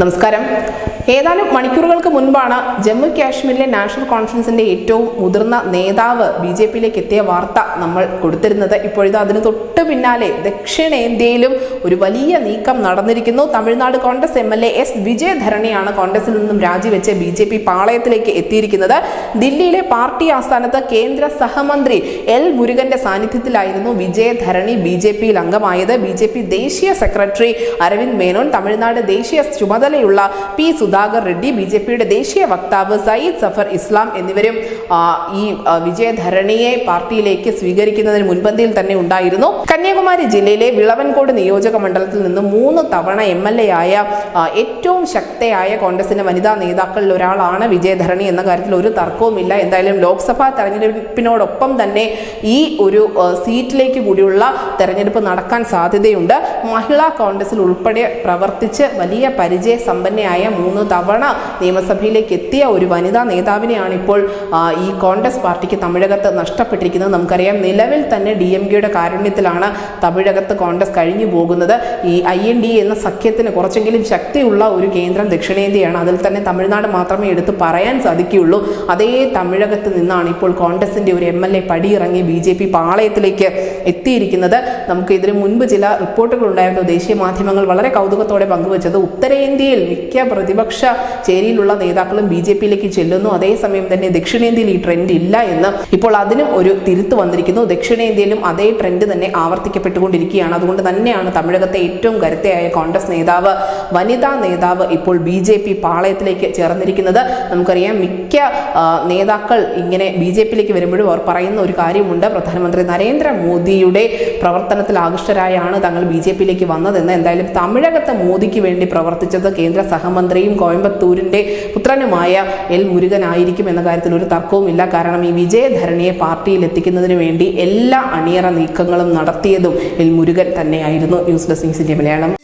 നമസ്കാരം. ഏതാനും മണിക്കൂറുകൾക്ക് മുൻപാണ് ജമ്മു കാശ്മീരിലെ നാഷണൽ കോൺഫറൻസിന്റെ ഏറ്റവും മുതിർന്ന നേതാവ് ബി ജെ പിയിലേക്ക് എത്തിയ വാർത്ത നമ്മൾ കൊടുത്തിരുന്നത്. ഇപ്പോഴിത് അതിന് തൊട്ട് പിന്നാലെ ദക്ഷിണേന്ത്യയിലും ഒരു വലിയ നീക്കം നടന്നിരിക്കുന്നു. Tamil Nadu Congress M L A S വിജയധരണിയാണ് കോൺഗ്രസിൽ നിന്നും രാജിവെച്ച് ബി ജെ പി പാളയത്തിലേക്ക് എത്തിയിരിക്കുന്നത്. ദില്ലിയിലെ പാർട്ടി ആസ്ഥാനത്ത് കേന്ദ്ര സഹമന്ത്രി എൽ മുരുകന്റെ സാന്നിധ്യത്തിലായിരുന്നു വിജയധരണി ബി ജെ പിയിൽ അംഗമായത്. ബി ജെ പി ദേശീയ സെക്രട്ടറി അരവിന്ദ് മേനോൻ തമിഴ്നാട് ദേശീയ ചുമതലയുള്ള P Sudhakar Reddy B J പിയുടെ ദേശീയ വക്താവ് സയ്യിദ് സഫർ ഇസ്ലാം എന്നിവരും ഈ വിജയധരണിയെ പാർട്ടിയിലേക്ക് സ്വീകരിക്കുന്നതിന് മുൻപന്തിയിൽ തന്നെ ഉണ്ടായിരുന്നു. കന്യാകുമാരി ജില്ലയിലെ വിളവൻകോട് നിയോജക മണ്ഡലത്തിൽ നിന്ന് മൂന്ന് തവണ എം എൽ എ ആയ ഏറ്റവും ശക്തയായ കോൺഗ്രസിന്റെ വനിതാ നേതാക്കളിൽ ഒരാളാണ് വിജയധരണി എന്ന കാര്യത്തിൽ ഒരു തർക്കവുമില്ല. എന്തായാലും ലോക്സഭാ തെരഞ്ഞെടുപ്പിനോടൊപ്പം തന്നെ ഈ ഒരു സീറ്റിലേക്ക് കൂടിയുള്ള തെരഞ്ഞെടുപ്പ് നടക്കാൻ സാധ്യതയുണ്ട്. മഹിളാ കോൺഗ്രസിൽ ഉൾപ്പെടെ പ്രവർത്തിച്ച് വലിയ പരിചയ സമ്പന്നയായ മൂന്ന് തവണ നിയമസഭയിലേക്ക് എത്തിയ ഒരു വനിതാ നേതാവിനെയാണ് ഇപ്പോൾ ഈ കോൺഗ്രസ് പാർട്ടിക്ക് തമിഴകത്ത് നഷ്ടപ്പെട്ടിരിക്കുന്നത്. നമുക്കറിയാം നിലവിൽ തന്നെ ഡി എം കെയുടെ കാരുണ്യത്തിലാണ് തമിഴകത്ത് കോൺഗ്രസ് കഴിഞ്ഞു പോകുന്നത്. ഈ ഐ എൻ ഡി എന്ന സഖ്യത്തിന് കുറച്ചെങ്കിലും ശക്തിയുള്ള ഒരു കേന്ദ്രം ദക്ഷിണേന്ത്യയാണ്. അതിൽ തന്നെ തമിഴ്നാട് മാത്രമേ എടുത്ത് പറയാൻ സാധിക്കുകയുള്ളൂ. അതേ തമിഴകത്ത് നിന്നാണ് ഇപ്പോൾ കോൺഗ്രസിന്റെ ഒരു എം എൽ എ പടിയിറങ്ങി ബി ജെ പി പാളയത്തിലേക്ക് എത്തിയിരിക്കുന്നത്. നമുക്ക് ഇതിനു മുൻപ് ചില റിപ്പോർട്ടുകൾ ഉണ്ടായിരുന്നു. ദേശീയ മാധ്യമങ്ങൾ വളരെ കൗതുകത്തോടെ പങ്കുവച്ചത്. ഉത്തരേന്ത്യയിൽ മിക്ക പ്രതിപക്ഷ ചേരിയിലുള്ള നേതാക്കളും ബി ജെ പിയിലേക്ക് ചെല്ലുന്നു. അതേസമയം തന്നെ ദക്ഷിണേന്ത്യയിൽ ഈ ട്രെൻഡ് ഇല്ല എന്ന് ഇപ്പോൾ അതിനും ഒരു തിരുത്ത് വന്നിരിക്കുന്നു. ദക്ഷിണേന്ത്യയിലും അതേ ട്രെൻഡ് തന്നെ ആവർത്തിക്കപ്പെട്ടുകൊണ്ടിരിക്കുകയാണ്. അതുകൊണ്ട് തന്നെയാണ് തമിഴകത്തെ ഏറ്റവും കരുത്തയായ കോൺഗ്രസ് നേതാവ് വനിതാ നേതാവ് ഇപ്പോൾ ബി ജെ പി പാളയത്തിലേക്ക് ചേർന്നിരിക്കുന്നത്. നമുക്കറിയാം മിക്ക നേതാക്കൾ ഇങ്ങനെ ബി ജെ പിയിലേക്ക് വരുമ്പോഴും അവർ പറയുന്ന ഒരു കാര്യമുണ്ട്. പ്രധാനമന്ത്രി നരേന്ദ്രമോദിയുടെ പ്രവർത്തനത്തിൽ ആകൃഷ്ടരായാണ് തങ്ങൾ ബി ജെ പിയിലേക്ക് വന്നതെന്ന്. എന്തായാലും തമിഴകത്ത് മോദിക്ക് വേണ്ടി പ്രവർത്തിച്ചത് കേന്ദ്ര സഹമന്ത്രിയും കോയമ്പത്തൂരിന്റെ പുത്രനുമായ എൽ മുരുകൻ ആയിരിക്കും എന്ന കാര്യത്തിൽ ഒരു തർക്കവുമില്ല. കാരണം ഈ വിജയധരണിയെ പാർട്ടിയിൽ എത്തിക്കുന്നതിന് വേണ്ടി എല്ലാ അണിയറ നീക്കങ്ങളും നടത്തിയതും എൽ മുരുകൻ തന്നെയായിരുന്നു. News desk India Malayalam.